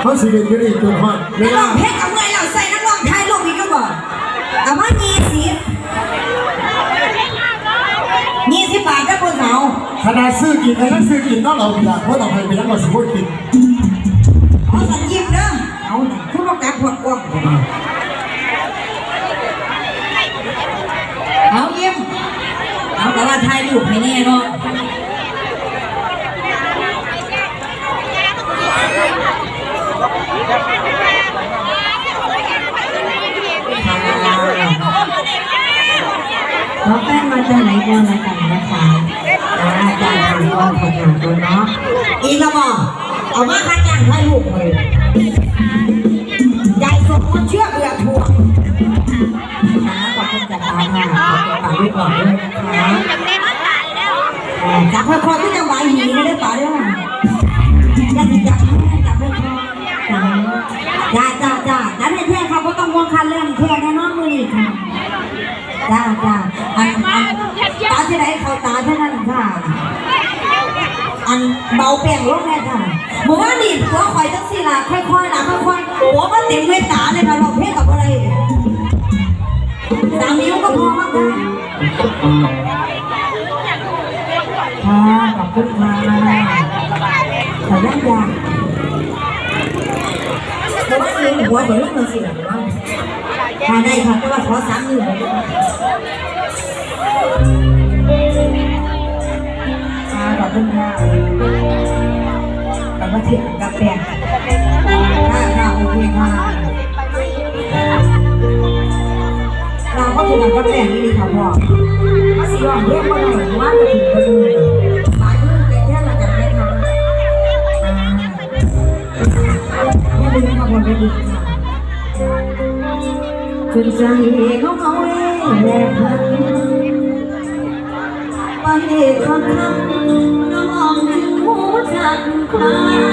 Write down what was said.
เขาสิเด็ดอยู่นี่จนฮอดเวนักร้ลาองเพลงกับเมื่อยเราใส่นักร้องไทยลูกอีกก็บอกเอามายี่สิบยี่สิบบาทก็คนเหงาขนาดซื้อกินขนาดซื้อกินต้องเราอยากเพราะต้องให้ไปยังว่าสมมติกินเอาสัญญิบเด้อเอาหน่อยคุณต้องการพวกกล้องเอายิ้มเอาแต่ว่าไทยลูกให้แน่เนาะ น้ องแป้งมาจากไหนกันมาจากนะคะอาจารย์ทำก็ทำงานตัวเนาะอีกแล้วบอกเอามาคัดจ้างไทยลูกเลยยายสมมันเชื่อเบื่อถั่วค่ะขอบคุณจากตาค่ะขอบคุณฝากด้วยก่อนด้วยนะคะจับค่อที่จะไหวหีไม่ได้ป่าเด้ออย่ อันอันตาที่ไหนเขาตาเท่านั้นค่ะ อันเบาแป้งลงแน่ค่ะหมู่ว่านี่หัวคอยจังสี่ล่ะค่อยๆละค่อยๆหัวมันเต็มเลยตาเลยค่ะลองเพลงกับอะไรสามนิ้วก็พอมั้งค่ะค่ะขอบคุณค่ะขออนุญาตยาแต่ว่าเองหัวเหมือนลูกมันสิหรอว่ามาได้ค่ะแต่ว่าขอสามนิ้ว คุณค่ะกลับมาเถียงกับแป้งค่ะค่ะโอเคค่ะเราก็ถูกกับแป้งนี่ดีค่ะพ่อมาสิยอมเรียกว่าอะไรว่าจะถึงกระดูกหลายเรื่องแค่ละกันไหมคะอย่าลืมค่ะบนเวทีค่ะจนใจของเขาเองแหลกพันไปคำคำ น้